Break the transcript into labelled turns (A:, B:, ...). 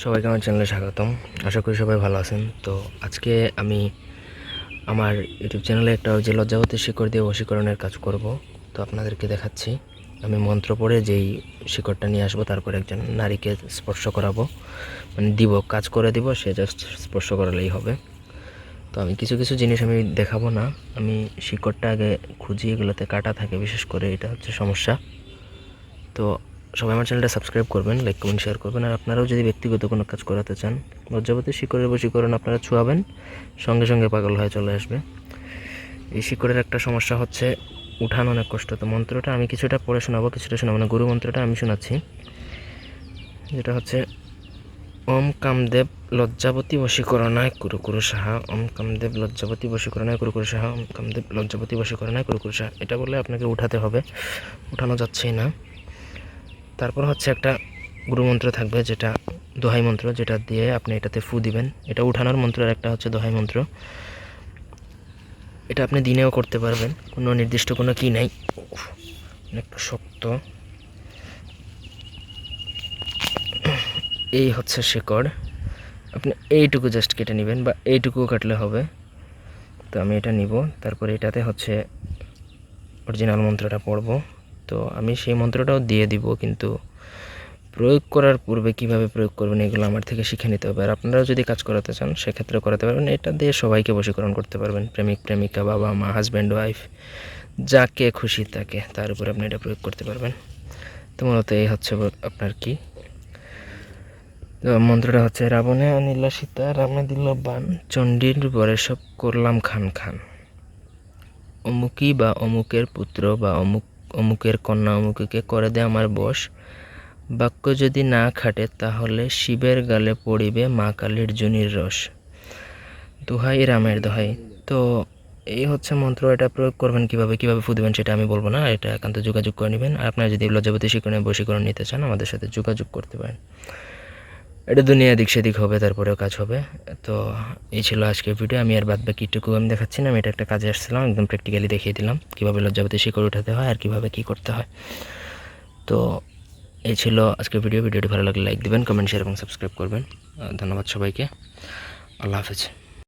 A: সবাইকে আমার চ্যানেলে স্বাগতম। আশা করি সবাই ভালো আছেন। তো আজকে আমি আমার ইউটিউব চ্যানেলে একটা যে লজ্জাবতী শিকড় দিয়ে বশীকরণের কাজ করব। তো আপনাদেরকে দেখাচ্ছি। আমি মন্ত্র পড়ে যেই শিকড়টা নিয়ে আসব, তারপর একজন নারীকে স্পর্শ করাবো। মানে দিব, কাজ করে দিব, সে জাস্ট স্পর্শ করালেই হবে। তো আমি কিছু কিছু জিনিস আমি দেখাবো না। আমি শিকড়টা আগে খুঁজি, এগুলোতে কাটা থাকে, বিশেষ করে এটা হচ্ছে সমস্যা। তো সবাই আমার চ্যানেলটা সাবস্ক্রাইব করবেন লাইক কমেন্ট শেয়ার করবেন, আর আপনারাও যদি ব্যক্তিগত কোনো কাজ করাতে চান, লজ্জাবতী শিকড়ের বশীকরণ আপনারা ছুয়াবেন, সঙ্গে সঙ্গে পাগল হয়ে চলে আসবে। এই শিকড়ের একটা সমস্যা হচ্ছে, উঠান অনেক কষ্ট। তো মন্ত্রটা আমি কিছুটা পড়ে শোনাবো, কিছুটা শোনাবো না, গুরু মন্ত্রটা আমি শোনাচ্ছি। যেটা হচ্ছে, ওম কামদেব লজ্জাবতী বশীকরণায় কুরু কুরু সাহা, ওম কামদেব লজ্জাবতী বশীকরণায় কুরু কুরু সাহা, ওম কামদেব লজ্জাবতী বশীকরণায় কুরু কুরু সাহা। এটা বলে আপনাকে উঠাতে হবে, উঠানো যাচ্ছেই না। তারপর হচ্ছে একটা গুরুমন্ত্র থাকবে যেটা দোহাই মন্ত্র, যেটা দিয়ে আপনি এটাতে ফু দিবেন। এটা উঠানোর মন্ত্র আর একটা হচ্ছে দোহাই মন্ত্র। এটা আপনি দিনেও করতে পারবেন, কোনো নির্দিষ্ট কোনো কি নাই। অনেকটা শক্ত। এই হচ্ছে শেকড়। আপনি এইটুকু জাস্ট কেটে নেবেন বা এইটুকুও কাটলে হবে। তো আমি এটা নিব। তারপরে এটাতে হচ্ছে অরিজিনাল মন্ত্রটা পড়ব। তো আমি সেই মন্ত্রটাও দিয়ে দিব, কিন্তু প্রয়োগ করার পূর্বে কীভাবে প্রয়োগ করবেন এগুলো আমার থেকে শিখে নিতে হবে। আর আপনারাও যদি কাজ করাতে চান সেক্ষেত্রে করাতে পারবেন। এটা দিয়ে সবাইকে বশীকরণ করতে পারবেন, প্রেমিক, প্রেমিকা, বাবা, মা হাজব্যান্ড ওয়াইফ যাকে খুশি তাকে, তার উপর আপনি এটা প্রয়োগ করতে পারবেন। তো মূলত এই হচ্ছে আপনার কি? মন্ত্রটা হচ্ছে, রাবণে আনিল সীতা রামে দিল বান চণ্ডীর বরে সব করলাম খান খান। অমুকি বা অমুকের পুত্র বা অমুক অমুকের কন্যা অমুককে করে দে আমার বস বাক্য যদি না খাটে, তাহলে শিবের গালে পড়িবে মা কালীর জুনির রস। দোহাই রামের দোহাই। তো এই হচ্ছে মন্ত্র, এটা প্রয়োগ করবেন কীভাবে কীভাবে ফুদবেন সেটা আমি বলব না, এটা একান্ত যোগাযোগ করে নেবেন। আর আপনারা যদি লজ্জাবতী শিকরণে বশীকরণ নিতে চান, আমাদের সাথে যোগাযোগ করতে পারেন। এটা দুনিয়া দিক সেদিক হবে, তারপরেও কাজ হবে। তো এই ছিল আজকের ভিডিও আমি আর বাদ বাকি একটুকু আমি দেখাচ্ছি না, আমি এটা একটা কাজে আসছিলাম, একদম প্র্যাকটিক্যালি দেখিয়ে দিলাম কীভাবে লজ্জাবতী শিকড় উঠাতে হয় আর কীভাবে কী করতে হয়। তো এই ছিল আজকের ভিডিও ভিডিওটি ভালো লাগলে লাইক দেবেন কমেন্ট শেয়ার এবং সাবস্ক্রাইব করবেন। ধন্যবাদ সবাইকে। আল্লাহ হাফেজ।